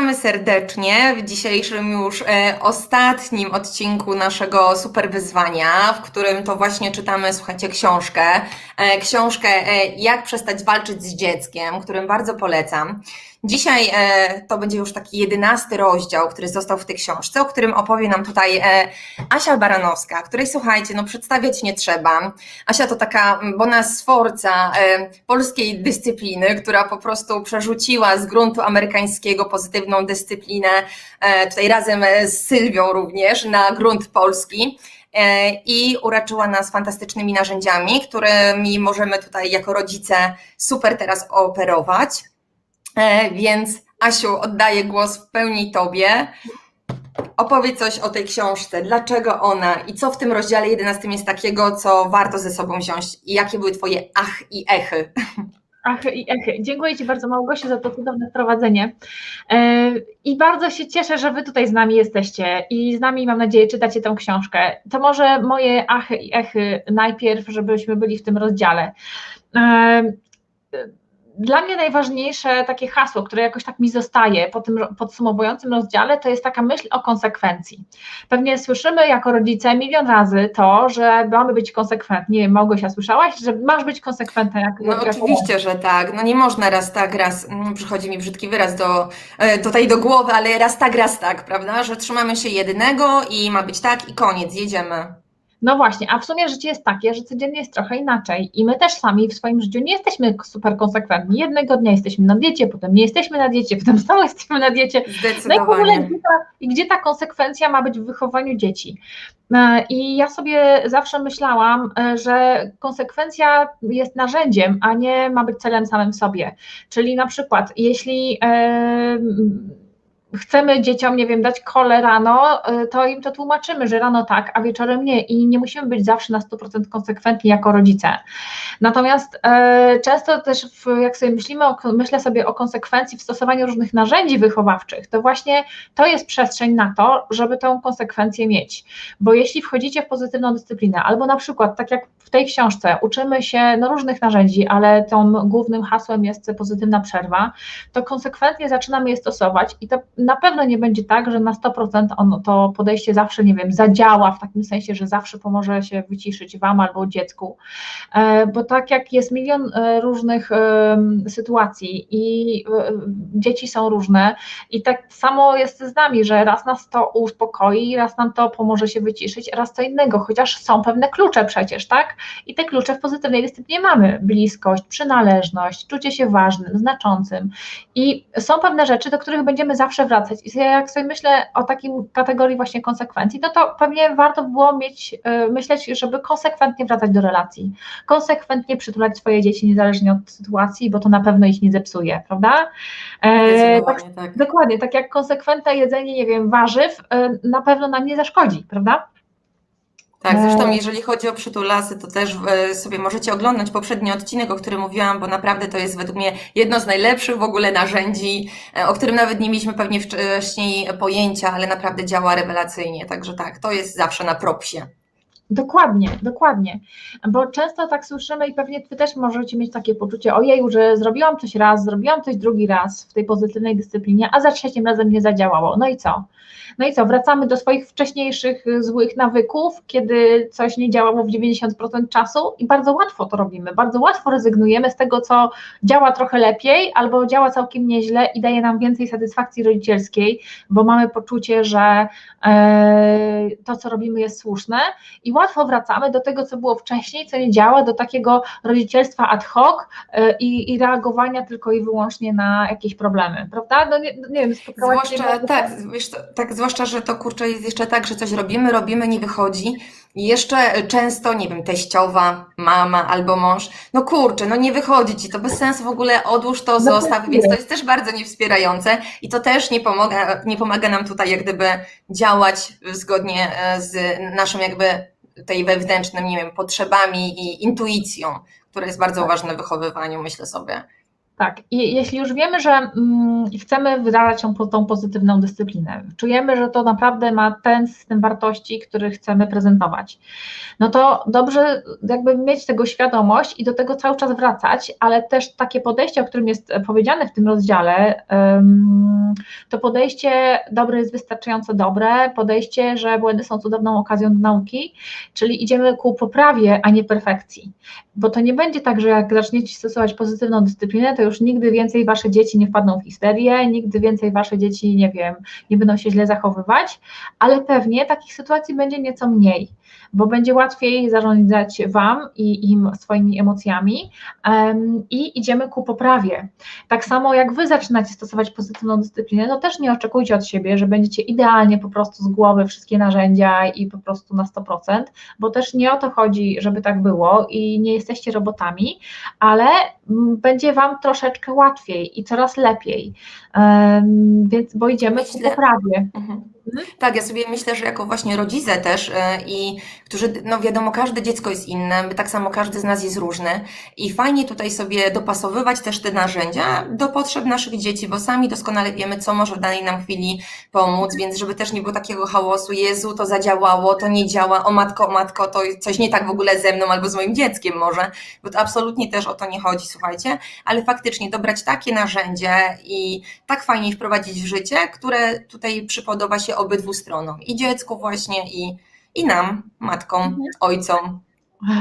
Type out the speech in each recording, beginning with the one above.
Witamy serdecznie w dzisiejszym już e, ostatnim odcinku naszego super wyzwania, w którym to właśnie czytamy, słuchajcie, książkę. E, książkę e, Jak przestać walczyć z dzieckiem, którym bardzo polecam. Dzisiaj e, to będzie już taki jedenasty rozdział, który został w tej książce, o którym opowie nam tutaj e, Asia Baranowska, której słuchajcie, no przedstawiać nie trzeba. Asia to taka bona sforca e, polskiej dyscypliny, która po prostu przerzuciła z gruntu amerykańskiego pozytywną dyscyplinę, tutaj razem z Sylwią również, na grunt polski i uraczyła nas fantastycznymi narzędziami, którymi możemy tutaj jako rodzice super teraz operować. E, Więc Asiu, oddaję głos w pełni Tobie. Opowiedz coś o tej książce, dlaczego ona i co w tym rozdziale 11 jest takiego, co warto ze sobą wziąć i jakie były Twoje ach i echy. Ach i echy. Dziękuję Ci bardzo Małgosiu za to cudowne wprowadzenie E, i bardzo się cieszę, że Wy tutaj z nami jesteście i z nami mam nadzieję czytacie tę książkę. To może moje achy i echy najpierw, żebyśmy byli w tym rozdziale. Dla mnie najważniejsze takie hasło, które jakoś tak mi zostaje po tym podsumowującym rozdziale, to jest taka myśl o konsekwencji. Pewnie słyszymy jako rodzice milion razy to, że mamy być konsekwentni. Nie wiem, Małgosia, słyszałaś, że masz być konsekwentna jak No jak- oczywiście, że tak. No nie można raz tak, raz, mm, przychodzi mi brzydki wyraz do, e, tutaj do głowy, ale raz tak, raz tak, prawda? Że trzymamy się jednego i ma być tak i koniec, jedziemy. No właśnie, a w sumie życie jest takie, że codziennie jest trochę inaczej i my też sami w swoim życiu nie jesteśmy super konsekwentni. Jednego dnia jesteśmy na diecie, potem nie jesteśmy na diecie, potem znowu jesteśmy na diecie. No i w ogóle gdzie ta, gdzie ta konsekwencja ma być w wychowaniu dzieci? E, I ja sobie zawsze myślałam, e, że konsekwencja jest narzędziem, a nie ma być celem samym sobie. Czyli na przykład, jeśli e, chcemy dzieciom, nie wiem, dać kole rano, y, to im to tłumaczymy, że rano tak, a wieczorem nie i nie musimy być zawsze na 100% konsekwentni jako rodzice. Natomiast e, często też w, jak sobie myślimy, o, myślę sobie o konsekwencji w stosowaniu różnych narzędzi wychowawczych, to właśnie to jest przestrzeń na to, żeby tą konsekwencję mieć. Bo jeśli wchodzicie w pozytywną dyscyplinę, albo na przykład, tak jak w tej książce, uczymy się no, różnych narzędzi, ale tą głównym hasłem jest pozytywna przerwa, to konsekwentnie zaczynamy je stosować i to na pewno nie będzie tak, że na 100% ono, to podejście zawsze, nie wiem, zadziała w takim sensie, że zawsze pomoże się wyciszyć Wam albo dziecku, E, bo tak jak jest milion e, różnych em, sytuacji i e, dzieci są różne i tak samo jest z nami, że raz nas to uspokoi, raz nam to pomoże się wyciszyć, raz co innego, chociaż są pewne klucze przecież, tak? I te klucze w pozytywnej dyscyplinie mamy, bliskość, przynależność, czucie się ważnym, znaczącym i są pewne rzeczy, do których będziemy zawsze wracać. I jak sobie myślę o takim kategorii właśnie konsekwencji, no to pewnie warto by było mieć, e, myśleć, żeby konsekwentnie wracać do relacji, konsekwentnie przytulać swoje dzieci niezależnie od sytuacji, bo to na pewno ich nie zepsuje, prawda? E, tak, tak. dokładnie, tak jak konsekwentne jedzenie, nie wiem, warzyw e, na pewno nam nie zaszkodzi, prawda? Tak, zresztą E. jeżeli chodzi o przytulasy, to też e, sobie możecie oglądać poprzedni odcinek, o którym mówiłam, bo naprawdę to jest według mnie jedno z najlepszych w ogóle narzędzi, e, o którym nawet nie mieliśmy pewnie wcześniej pojęcia, ale naprawdę działa rewelacyjnie. Także tak, to jest zawsze na propsie. Dokładnie, dokładnie. Bo często tak słyszymy i pewnie Wy też możecie mieć takie poczucie, ojeju, że zrobiłam coś raz, zrobiłam coś drugi raz w tej pozytywnej dyscyplinie, a za trzecim razem nie zadziałało. No i co? No i co? Wracamy do swoich wcześniejszych y, złych nawyków, kiedy coś nie działało w 90% czasu i bardzo łatwo to robimy. Bardzo łatwo rezygnujemy z tego, co działa trochę lepiej albo działa całkiem nieźle i daje nam więcej satysfakcji rodzicielskiej, bo mamy poczucie, że e, to, co robimy, jest słuszne i łatwo wracamy do tego, co było wcześniej, co nie działa, do takiego rodzicielstwa ad hoc e, i, i reagowania tylko i wyłącznie na jakieś problemy, prawda? No nie, nie wiem, Zwłaszcza, z- tak, wiesz, tak, zwłaszcza, że to kurczę jest jeszcze tak, że coś robimy, robimy, nie wychodzi. I jeszcze często, nie wiem, teściowa, mama albo mąż, no kurczę, no nie wychodzi ci, to bez sensu w ogóle, odłóż to, No zostaw, więc to jest też bardzo niewspierające i to też nie pomaga, nie pomaga nam tutaj jak gdyby działać zgodnie e, z naszym jakby tej wewnętrznym, nie wiem, potrzebami i intuicją, która jest bardzo ważna w wychowywaniu, myślę sobie. Tak, i jeśli już wiemy, że mm, chcemy wdrażać tą, tą pozytywną dyscyplinę, czujemy, że to naprawdę ma ten system wartości, który chcemy prezentować, no to dobrze jakby mieć tego świadomość i do tego cały czas wracać, ale też takie podejście, o którym jest powiedziane w tym rozdziale, ym, to podejście dobre jest wystarczająco dobre, podejście, że błędy są cudowną okazją do nauki, czyli idziemy ku poprawie, a nie perfekcji, bo to nie będzie tak, że jak zaczniecie stosować pozytywną dyscyplinę, to już nigdy więcej wasze dzieci nie wpadną w histerię, nigdy więcej wasze dzieci, nie wiem, nie będą się źle zachowywać, ale pewnie takich sytuacji będzie nieco mniej, bo będzie łatwiej zarządzać wam i im swoimi emocjami um, i idziemy ku poprawie. Tak samo jak wy zaczynacie stosować pozytywną dyscyplinę, to też nie oczekujcie od siebie, że będziecie idealnie po prostu z głowy wszystkie narzędzia i po prostu na 100%, bo też nie o to chodzi, żeby tak było i nie jesteście robotami, ale będzie wam troszeczkę łatwiej i coraz lepiej, um, więc bo idziemy Myślę- ku poprawie. Mhm. Tak, ja sobie myślę, że jako właśnie rodzice też e, i którzy, no wiadomo, każde dziecko jest inne, tak samo każdy z nas jest różny i fajnie tutaj sobie dopasowywać też te narzędzia do potrzeb naszych dzieci, bo sami doskonale wiemy, co może w danej nam chwili pomóc, więc żeby też nie było takiego hałasu, Jezu, to zadziałało, to nie działa, o matko, o matko, to coś nie tak w ogóle ze mną albo z moim dzieckiem może, bo to absolutnie też o to nie chodzi, słuchajcie, ale faktycznie dobrać takie narzędzie i tak fajnie wprowadzić w życie, które tutaj przypodoba się obydwu stronom, i dziecku właśnie, i, i nam, matkom, ojcom.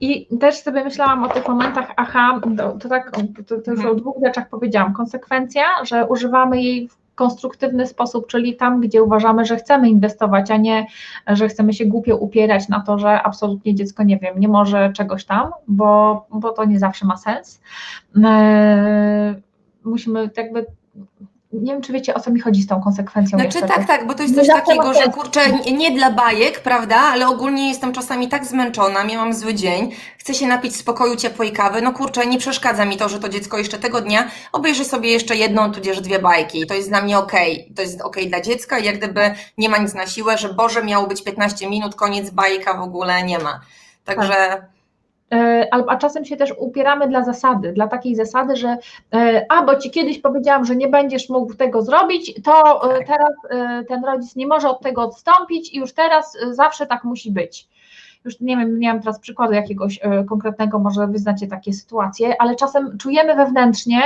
I też sobie myślałam o tych momentach, aha, to, to tak, to, to już o dwóch rzeczach powiedziałam. Konsekwencja, że używamy jej w konstruktywny sposób, czyli tam, gdzie uważamy, że chcemy inwestować, a nie, że chcemy się głupio upierać na to, że absolutnie dziecko, nie wiem, nie może czegoś tam, bo, bo to nie zawsze ma sens. Eee, musimy jakby nie wiem, czy wiecie, o co mi chodzi z tą konsekwencją. Znaczy jeszcze. tak, tak, bo to jest coś takiego, że kurczę, nie, nie dla bajek, prawda, ale ogólnie jestem czasami tak zmęczona, miałam zły dzień, chcę się napić spokoju ciepłej kawy, no kurczę, nie przeszkadza mi to, że to dziecko jeszcze tego dnia obejrzy sobie jeszcze jedną, tudzież dwie bajki, to jest dla mnie okej, to jest okej dla dziecka i jak gdyby nie ma nic na siłę, że Boże, miało być 15 minut, koniec bajka w ogóle nie ma. Także albo- a czasem się też upieramy dla zasady, dla takiej zasady, że e, a, bo ci kiedyś powiedziałam, że nie będziesz mógł tego zrobić, to e, Tak. teraz e, ten rodzic nie może od tego odstąpić i już teraz e, zawsze tak musi być. Już nie wiem, nie mam teraz przykładu jakiegoś e, konkretnego, może wy znacie takie sytuacje, ale czasem czujemy wewnętrznie,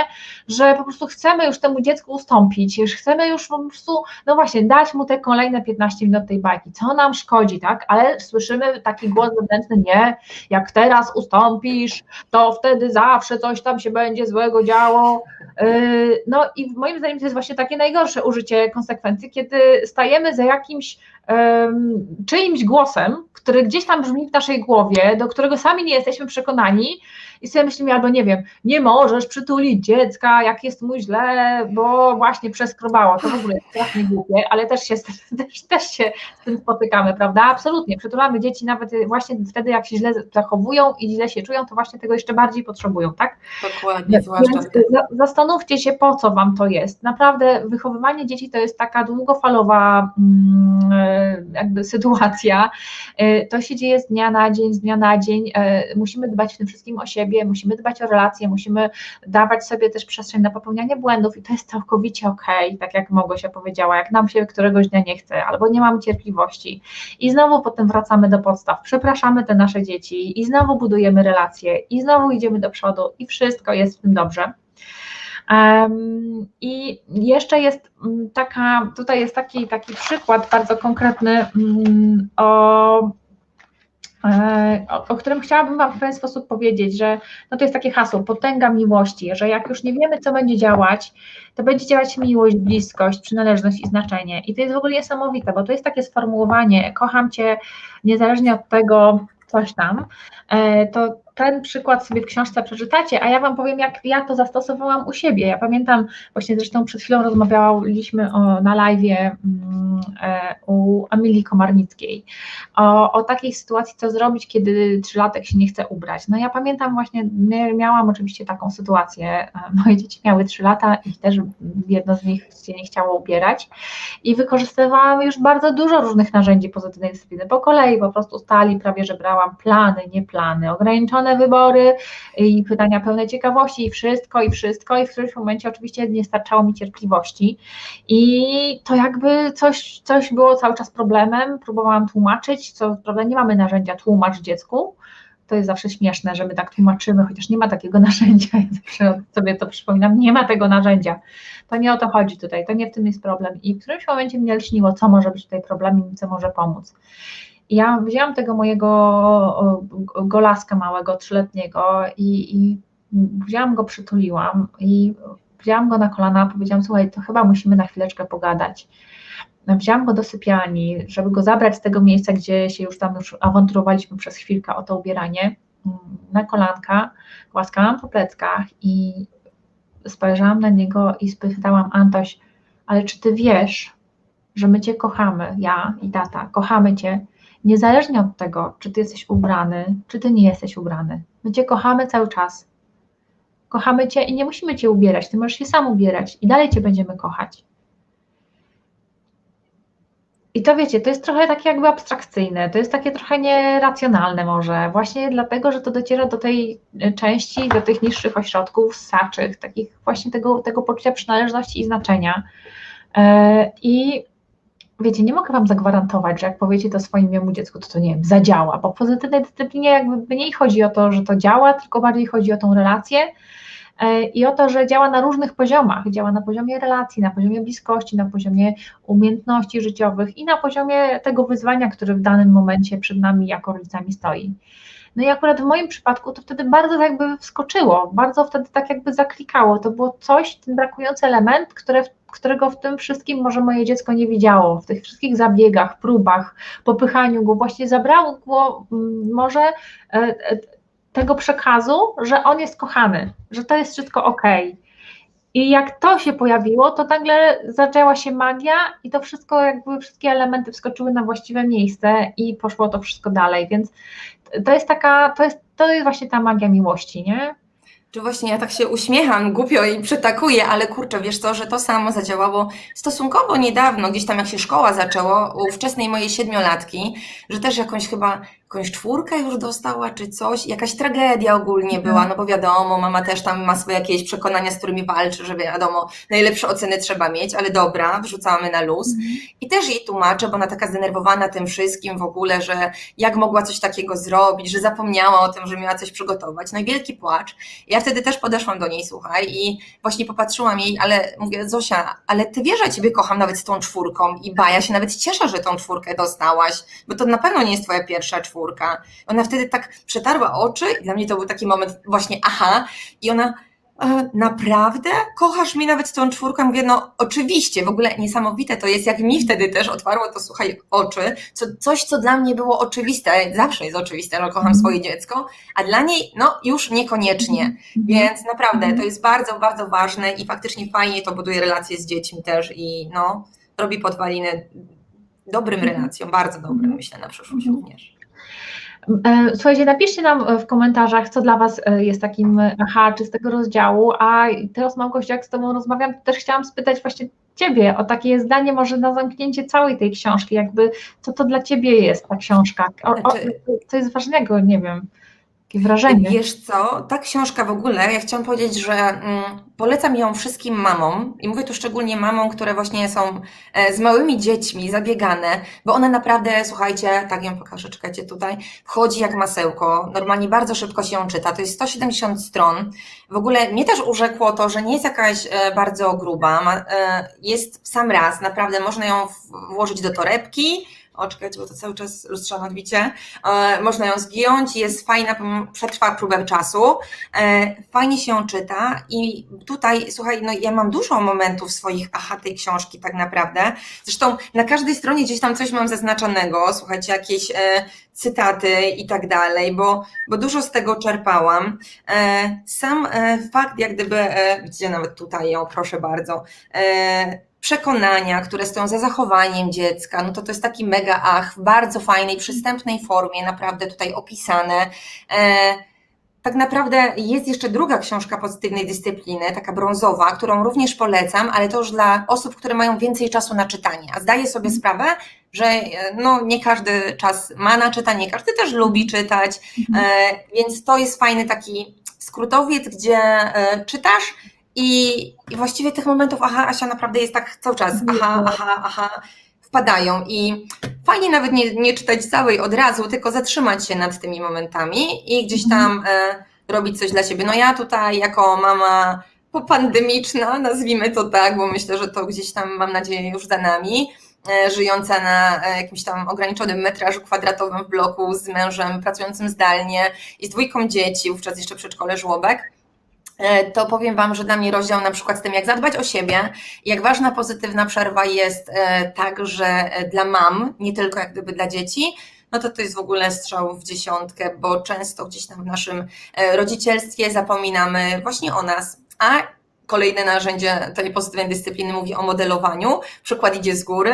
że po prostu chcemy już temu dziecku ustąpić, chcemy już po prostu, no właśnie, dać mu te kolejne 15 minut tej bajki, co nam szkodzi, tak? Ale słyszymy taki głos wewnętrzny, nie, jak teraz ustąpisz, to wtedy zawsze coś tam się będzie złego działo. Yy, No i moim zdaniem to jest właśnie takie najgorsze użycie konsekwencji, kiedy stajemy za jakimś czyimś głosem, który gdzieś tam brzmi w naszej głowie, do którego sami nie jesteśmy przekonani i sobie myślimy albo nie wiem, nie możesz przytulić dziecka, jak jest mu źle, bo właśnie przeskrobało, to w ogóle jest strasznie głupie, ale też się, też, też się z tym spotykamy, prawda? Absolutnie, przytulamy dzieci nawet właśnie wtedy, jak się źle zachowują i źle się czują, to właśnie tego jeszcze bardziej potrzebują, tak? dokładnie, zwłaszcza Więc za- zastanówcie się, po co Wam to jest. Naprawdę wychowywanie dzieci to jest taka długofalowa mm, e, jakby sytuacja. E, To się dzieje z dnia na dzień, z dnia na dzień. E, Musimy dbać w tym wszystkim o siebie, musimy dbać o relacje, musimy dawać sobie też przestrzeń na popełnianie błędów i to jest całkowicie okej, tak jak Małgosia powiedziała, jak nam się któregoś dnia nie chce albo nie mamy cierpliwości i znowu potem wracamy do podstaw, przepraszamy te nasze dzieci i znowu budujemy relacje i znowu idziemy do przodu i wszystko jest w tym dobrze. Em, I jeszcze jest mm, taka, tutaj jest taki, taki przykład bardzo konkretny mm, o, o, o którym chciałabym Wam w pewien sposób powiedzieć, że no to jest takie hasło, potęga miłości, że jak już nie wiemy, co będzie działać, to będzie działać miłość, bliskość, przynależność i znaczenie. I to jest w ogóle niesamowite, bo to jest takie sformułowanie, kocham Cię niezależnie od tego, coś tam, e, to ten przykład sobie w książce przeczytacie, a ja Wam powiem, jak ja to zastosowałam u siebie. Ja pamiętam, właśnie zresztą przed chwilą rozmawialiśmy o, na live mm, e, u Emilii Komarnickiej o, o takiej sytuacji, co zrobić, kiedy trzylatek się nie chce ubrać. No ja pamiętam właśnie, mia- miałam oczywiście taką sytuację, e, moje dzieci miały trzy lata i też jedno z nich się nie chciało ubierać i wykorzystywałam już bardzo dużo różnych narzędzi pozytywnej dyscypliny. Po kolei po prostu stali prawie, że brałam plany, nie plany, ograniczone wybory i pytania pełne ciekawości i wszystko, i wszystko. I w którymś momencie oczywiście nie starczało mi cierpliwości. I to jakby coś, coś było cały czas problemem, próbowałam tłumaczyć, co prawda nie mamy narzędzia tłumacz dziecku, to jest zawsze śmieszne, że my tak tłumaczymy, chociaż nie ma takiego narzędzia, ja zawsze sobie to przypominam, nie ma tego narzędzia. To nie o to chodzi tutaj, to nie w tym jest problem. I w którymś momencie mnie lśniło, co może być tutaj problemem co może pomóc. Ja wzięłam tego mojego golaska małego, trzyletniego i, i wzięłam go, przytuliłam i wzięłam go na kolana, powiedziałam, słuchaj, to chyba musimy na chwileczkę pogadać. Wzięłam go do sypialni, żeby go zabrać z tego miejsca, gdzie się już tam już awanturowaliśmy przez chwilkę o to ubieranie, na kolanka, głaskałam po pleckach i spojrzałam na niego i spytałam, Antoś, ale czy ty wiesz, że my cię kochamy, ja i tata, kochamy cię, niezależnie od tego, czy ty jesteś ubrany, czy ty nie jesteś ubrany. My cię kochamy cały czas. Kochamy cię i nie musimy cię ubierać, ty możesz się sam ubierać i dalej cię będziemy kochać. I to wiecie, to jest trochę takie jakby abstrakcyjne, to jest takie trochę nieracjonalne może, właśnie dlatego, że to dociera do tej części, do tych niższych ośrodków, saczych, takich właśnie tego, tego poczucia przynależności i znaczenia. E, I wiecie, nie mogę Wam zagwarantować, że jak powiecie to swojemu dziecku, to to nie wiem, zadziała, bo w pozytywnej dyscyplinie jakby mniej chodzi o to, że to działa, tylko bardziej chodzi o tą relację, i o to, że działa na różnych poziomach. Działa na poziomie relacji, na poziomie bliskości, na poziomie umiejętności życiowych i na poziomie tego wyzwania, które w danym momencie przed nami jako rodzicami stoi. No i akurat w moim przypadku to wtedy bardzo jakby wskoczyło, bardzo wtedy tak jakby zaklikało. To było coś, ten brakujący element, które, którego w tym wszystkim może moje dziecko nie widziało, w tych wszystkich zabiegach, próbach, popychaniu go, właśnie zabrało go może e, tego przekazu, że on jest kochany, że to jest wszystko ok. I jak to się pojawiło, to nagle zaczęła się magia i to wszystko, jakby wszystkie elementy wskoczyły na właściwe miejsce i poszło to wszystko dalej. Więc to jest taka, to jest, to jest właśnie ta magia miłości, nie? Czy właśnie ja tak się uśmiecham głupio i przytakuję, ale kurczę, wiesz co, że to samo zadziałało stosunkowo niedawno, gdzieś tam jak się szkoła zaczęło, u wczesnej mojej siedmiolatki, że też jakąś chyba jakąś czwórkę już dostała, czy coś, jakaś tragedia ogólnie była, Mhm. no bo wiadomo, mama też tam ma swoje jakieś przekonania, z którymi walczy, że wiadomo, najlepsze oceny trzeba mieć, ale dobra, wrzucamy na luz. I też jej tłumaczę, bo ona taka zdenerwowana tym wszystkim w ogóle, że jak mogła coś takiego zrobić, że zapomniała o tym, że miała coś przygotować. No i wielki płacz. Ja wtedy też podeszłam do niej, słuchaj, i właśnie popatrzyłam jej, ale mówię, Zosia, ale ty wiesz, że ciebie kocham nawet z tą czwórką i ba, ja się nawet cieszę, że tą czwórkę dostałaś, bo to na pewno nie jest twoja pierwsza czwórka. Ona wtedy tak przetarła oczy i dla mnie to był taki moment właśnie aha i ona e, naprawdę? Kochasz mnie nawet tą czwórką? Mówię, no oczywiście, w ogóle niesamowite to jest, jak mi wtedy też otwarło to, słuchaj, oczy, co, coś, co dla mnie było oczywiste, zawsze jest oczywiste, że kocham Mhm. swoje dziecko, a dla niej, no już niekoniecznie, więc naprawdę to jest bardzo, bardzo ważne i faktycznie fajnie to buduje relacje z dziećmi też i no, robi podwaliny dobrym Mhm. relacjom, bardzo dobrym, myślę, na przyszłość Mhm. również. E, Słuchajcie, napiszcie nam w komentarzach, co dla Was e, jest takim aha, czy z tego rozdziału, a teraz Małgosia, jak z Tobą rozmawiam, to też chciałam spytać właśnie Ciebie o takie zdanie może na zamknięcie całej tej książki, jakby co to dla Ciebie jest ta książka, o, o, Znaczy- co jest ważnego, nie wiem, jakie wrażenie. Wiesz co, ta książka w ogóle, ja chciałam powiedzieć, że mm, polecam ją wszystkim mamom i mówię tu szczególnie mamom, które właśnie są e, z małymi dziećmi, zabiegane, bo ona naprawdę, słuchajcie, tak ją pokażę, czekajcie tutaj, wchodzi jak masełko, normalnie bardzo szybko się ją czyta, to jest 170 stron. W ogóle mnie też urzekło to, że nie jest jakaś e, bardzo gruba, ma, e, jest w sam raz, naprawdę można ją włożyć do torebki, o, czekajcie, bo to cały czas lustrzane odbicie. E, można ją zgiąć, jest fajna, przetrwa próbę czasu, e, fajnie się ją czyta i tutaj, słuchaj, no ja mam dużo momentów swoich aha tej książki tak naprawdę, zresztą na każdej stronie gdzieś tam coś mam zaznaczonego, słuchajcie, jakieś e, cytaty i tak dalej, bo, bo dużo z tego czerpałam. Sam fakt, jak gdyby, widzicie nawet tutaj, o proszę bardzo, przekonania, które stoją za zachowaniem dziecka, no to to jest taki mega ach w bardzo fajnej, przystępnej formie, naprawdę tutaj opisane. E, tak naprawdę jest jeszcze druga książka pozytywnej dyscypliny, taka brązowa, którą również polecam, ale to już dla osób, które mają więcej czasu na czytanie. A zdaję sobie sprawę, że e, no, nie każdy czas ma na czytanie, każdy też lubi czytać, Mhm. e, więc to jest fajny taki skrótowiec, gdzie czytasz i, i właściwie tych momentów, aha, Asia naprawdę jest tak cały czas, aha, aha, aha, wpadają. I fajnie nawet nie, nie czytać całej od razu, tylko zatrzymać się nad tymi momentami i gdzieś tam e, robić coś dla siebie. No ja tutaj jako mama popandemiczna, nazwijmy to tak, bo myślę, że to gdzieś tam mam nadzieję już za nami, e, żyjąca na e, jakimś tam ograniczonym metrażu kwadratowym w bloku z mężem pracującym zdalnie i z dwójką dzieci, wówczas jeszcze przedszkole żłobek, to powiem Wam, że dla mnie rozdział na przykład z tym, jak zadbać o siebie, jak ważna pozytywna przerwa jest e, także e, dla mam, nie tylko jak gdyby dla dzieci, no to to jest w ogóle strzał w dziesiątkę, bo często gdzieś tam w naszym e, rodzicielstwie zapominamy właśnie o nas, a kolejne narzędzie tej pozytywnej dyscypliny mówi o modelowaniu, przykład idzie z góry,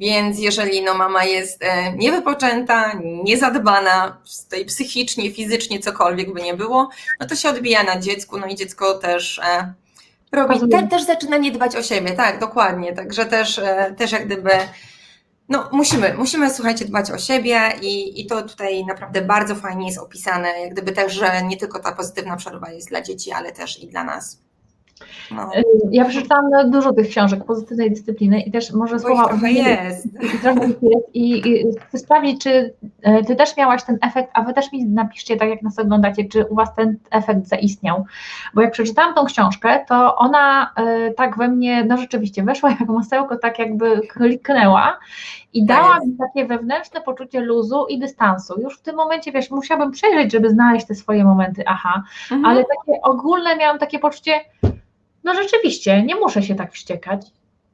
więc jeżeli no mama jest e, niewypoczęta, niezadbana, tutaj psychicznie, fizycznie, cokolwiek by nie było, no to się odbija na dziecku, no i dziecko też e, robi, te, też zaczyna nie dbać o siebie, tak, dokładnie, także też, e, też jak gdyby no musimy, musimy słuchajcie dbać o siebie i, i to tutaj naprawdę bardzo fajnie jest opisane, jak gdyby też, że nie tylko ta pozytywna przerwa jest dla dzieci, ale też i dla nas. No, Ja przeczytałam dużo tych książek pozytywnej dyscypliny i też może bo słowa trochę jest. I trochę jest. I, I chcę sprawdzić, czy e, ty też miałaś ten efekt, a wy też mi napiszcie, tak jak nas oglądacie, czy u was ten efekt zaistniał. Bo jak przeczytałam tą książkę, to ona e, tak we mnie, no rzeczywiście, weszła jak masełko, tak jakby kliknęła i dała jest. mi takie wewnętrzne poczucie luzu i dystansu. Już w tym momencie, wiesz, musiałabym przejrzeć, żeby znaleźć te swoje momenty, aha, Mhm. ale takie ogólne miałam takie poczucie, no rzeczywiście, nie muszę się tak wściekać,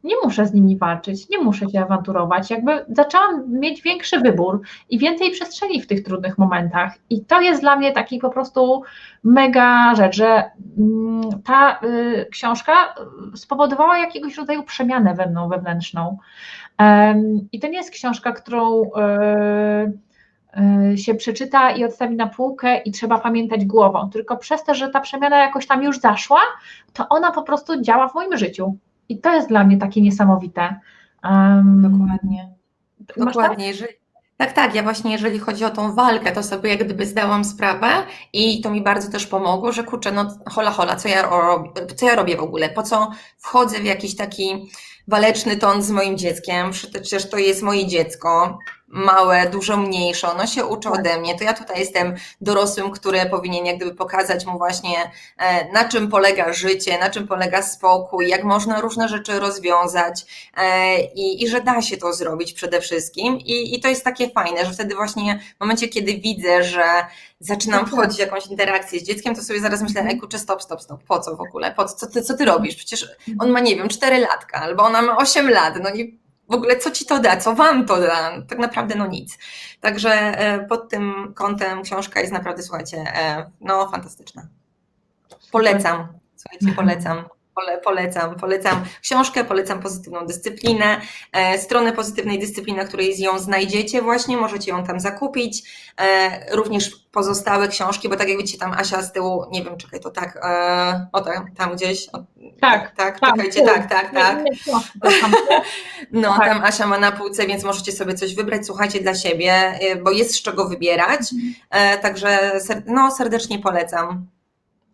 nie muszę z nimi walczyć, nie muszę się awanturować. Jakby zaczęłam mieć większy wybór i więcej przestrzeni w tych trudnych momentach. I to jest dla mnie taki po prostu mega rzecz, że mm, ta y, książka y, spowodowała jakiegoś rodzaju przemianę we mną wewnętrzną. I to nie jest książka, którą y, się przeczyta i odstawi na półkę i trzeba pamiętać głową, tylko przez to, że ta przemiana jakoś tam już zaszła, to ona po prostu działa w moim życiu. I to jest dla mnie takie niesamowite. Um, Dokładnie. tak? Dokładnie. Jeżeli, tak, tak. Ja właśnie, jeżeli chodzi o tą walkę, to sobie jak gdyby zdałam sprawę i to mi bardzo też pomogło, że kurczę, no hola, hola, co ja, robię, co ja robię w ogóle? Po co wchodzę w jakiś taki waleczny ton z moim dzieckiem? Przecież to jest moje dziecko, małe, dużo mniejsze, ono się uczy ode mnie, to ja tutaj jestem dorosłym, który powinien jak gdyby pokazać mu właśnie, e, na czym polega życie, na czym polega spokój, jak można różne rzeczy rozwiązać e, i, i że da się to zrobić przede wszystkim. I, I to jest takie fajne, że wtedy właśnie w momencie, kiedy widzę, że zaczynam tak. wchodzić w jakąś interakcję z dzieckiem, to sobie zaraz myślę, ej kurczę, stop, stop, stop, po co w ogóle, po co, co ty, co ty robisz? Przecież on ma, nie wiem, 4 latka, albo ona ma 8 lat, no i w ogóle co ci to da, co wam to da? Tak naprawdę no nic. Także e, pod tym kątem książka jest naprawdę, słuchajcie, e, no fantastyczna. Polecam, słuchajcie, polecam. Pole, polecam, polecam książkę, polecam pozytywną dyscyplinę. E, stronę pozytywnej dyscypliny, której ją znajdziecie właśnie, możecie ją tam zakupić. E, również pozostałe książki, bo tak jak widzicie tam Asia z tyłu, nie wiem, czekaj, to tak, e, o tam, tam gdzieś. O, Tak, tak, tam, czekajcie, tak, tak, tak. No, Tak. tam Asia ma na półce, więc możecie sobie coś wybrać, słuchajcie, dla siebie, y, bo jest z czego wybierać. E, Także ser- no, serdecznie polecam.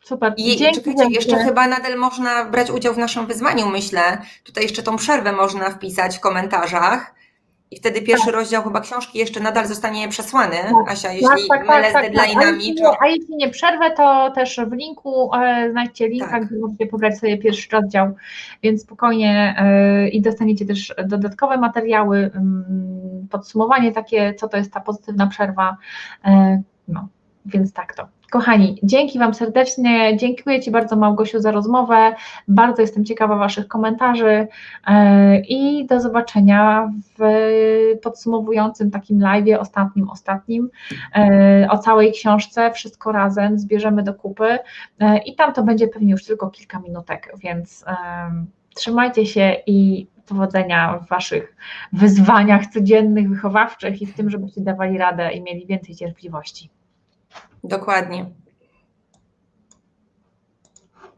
Super. I Dzięki czekajcie, jeszcze chyba nadal można brać udział w naszym wyzwaniu, myślę. Tutaj jeszcze tą przerwę można wpisać w komentarzach. I wtedy pierwszy rozdział chyba książki jeszcze nadal zostanie przesłany, Asia, jeśli mylę z A deadline'ami. jeśli, czy- nie, a jeśli nie przerwę, to też w linku e, znajdźcie linka, Tak. gdzie możecie pobrać sobie pierwszy rozdział, więc spokojnie e, i dostaniecie też dodatkowe materiały, mm, podsumowanie takie, co to jest ta pozytywna przerwa. E, no, więc tak to. Kochani, dzięki Wam serdecznie, dziękuję Ci bardzo Małgosiu za rozmowę, bardzo jestem ciekawa Waszych komentarzy e, i do zobaczenia w podsumowującym takim live, ostatnim, ostatnim e, o całej książce, wszystko razem zbierzemy do kupy. E, i tam to będzie pewnie już tylko kilka minutek, więc trzymajcie się i powodzenia w Waszych wyzwaniach codziennych, wychowawczych i w tym, żebyście dawali radę i mieli więcej cierpliwości. Dokładnie.